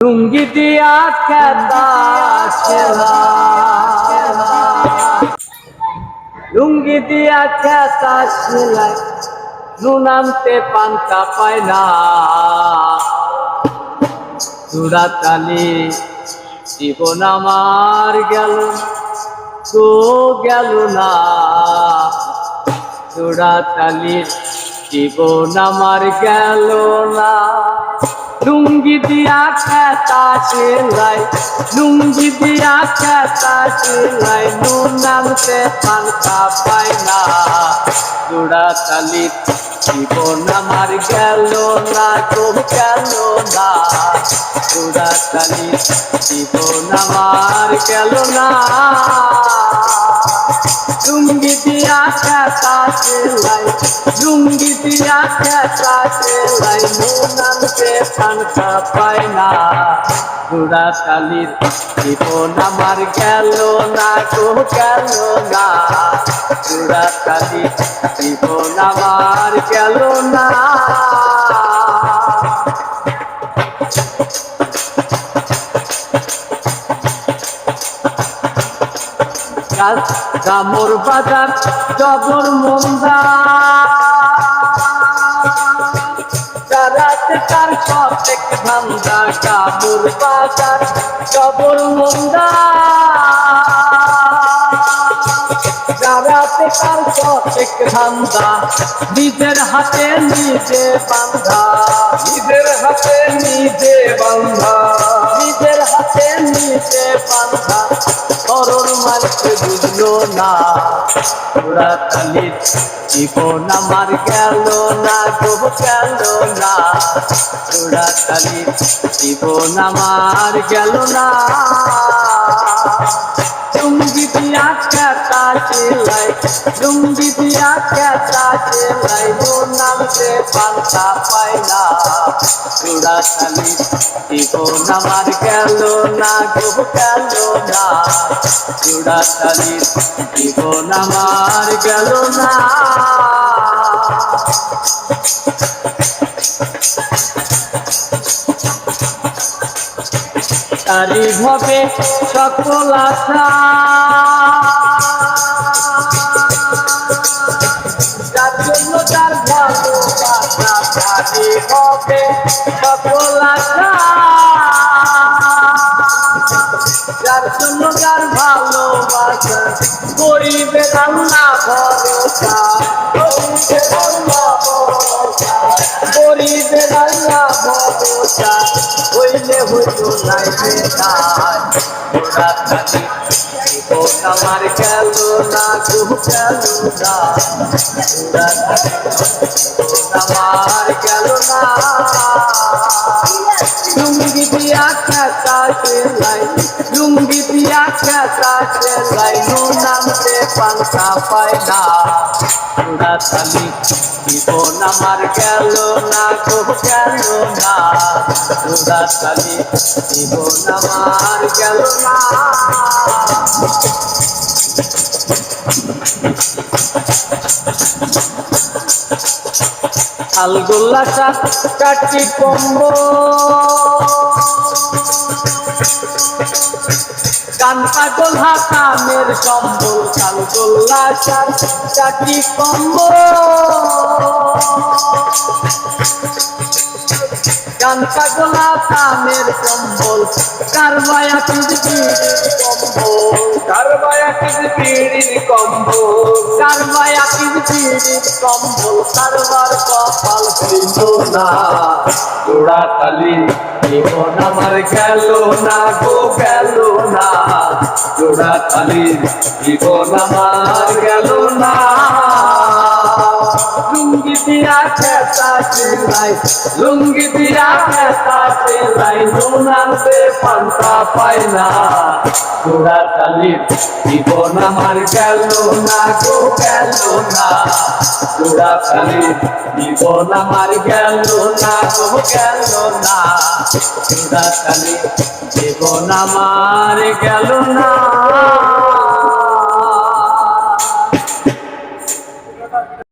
লুঙ্গি দিয়া খেতা খেলা। লুঙ্গি দিয়া খেতা সেলাই নুনান্তে পান্তা পায় না। চূড়াতালি জীবন আমার গেল, তো গেল না। চূড়াতালির জীবন আমার গেল না। লুঙ্গি দিয়া খেতা সেলাই লুঙ্গি দিয়া খেতা সেলাই নামতে পান্তা পায় না চূড়াতালির জীবন আমার গেল না গো গেল না। চূড়াতালির জীবন আমার গেল না। লুঙ্গি দিয়া খেতা সেলাই, লুঙ্গি দিয়া খেতা সেলাই নুনান্তে পান্তা পায় না। চূড়াতালির জীবন আমার গেল না গো, গেল না। চূড়াতালির জীবন আমার গেল না। কামর বাজার, জবর মন্দা। তার সতেক ধান্দা কামর মন্দা। রাতে ধান্দা নিজের হাতে নিজে বান্ধা। নিজের হাতে নিজে বান্ধা। নিজের হাতে নিজে বান্ধা। মারতে বুঝলো না। ওরা খালির জীবন আমার গেল না, তবু গেল না। ওরা খালি জীবন আমার গেল না। লুঙ্গি দিয়া খেতা সেলাই লুঙ্গি দিয়া খেতা সেলাই নামতে পান্তা পায় না। চূড়া খালি, জীবন আমার গেল না, গো গেল না। চূড়া খালি, জীবন আমার গেল না। তারি ভাবে সকল আশা। যার জন্য তার ভালোবাসা তারি হবে সকল আশা। যার জন্য যার ভালোবাসা গরিবে রান্না ভরসা, গরিবে রান্না আমার গেল না জীবন আমার গেল না লুঙ্গি দিয়া খেতা সেলাই লুঙ্গি দিয়া খেতা সেলাই নামতে পান্তা পায় না ওরা খালি জীবন আমার গেল না গো গেল না। ওরা খালি জীবন আমার গেল না। আলগোল্লাটা কাটি কম্ব কান পাগল হাতামের কম্বল কালগোল্লা কাটি কম্ব কান পাগল হাতামের কম্বল কারবায়া পৃথিবীর কম্বল? কারবায়া কিসবিড়ির কম্বল? কারবায়া পৃথিবীর কম্বল? কারবার কপাল হইল না। তোরা তালি জীবন আমার গেল না গো গেল না। তোরা তালি জীবন আমার গেল না লুঙ্গি দিয়া খেতা সেলাই লুঙ্গি দিয়া খেতা সেলাই নুনান্তে পান্তা পায় না। তোরা তালি জীবন আমার গেল না গো, গেল না। তোরা তালি জীবন আমার গেল না গো, গেল না। তোরা তালি জীবন আমার গেল না।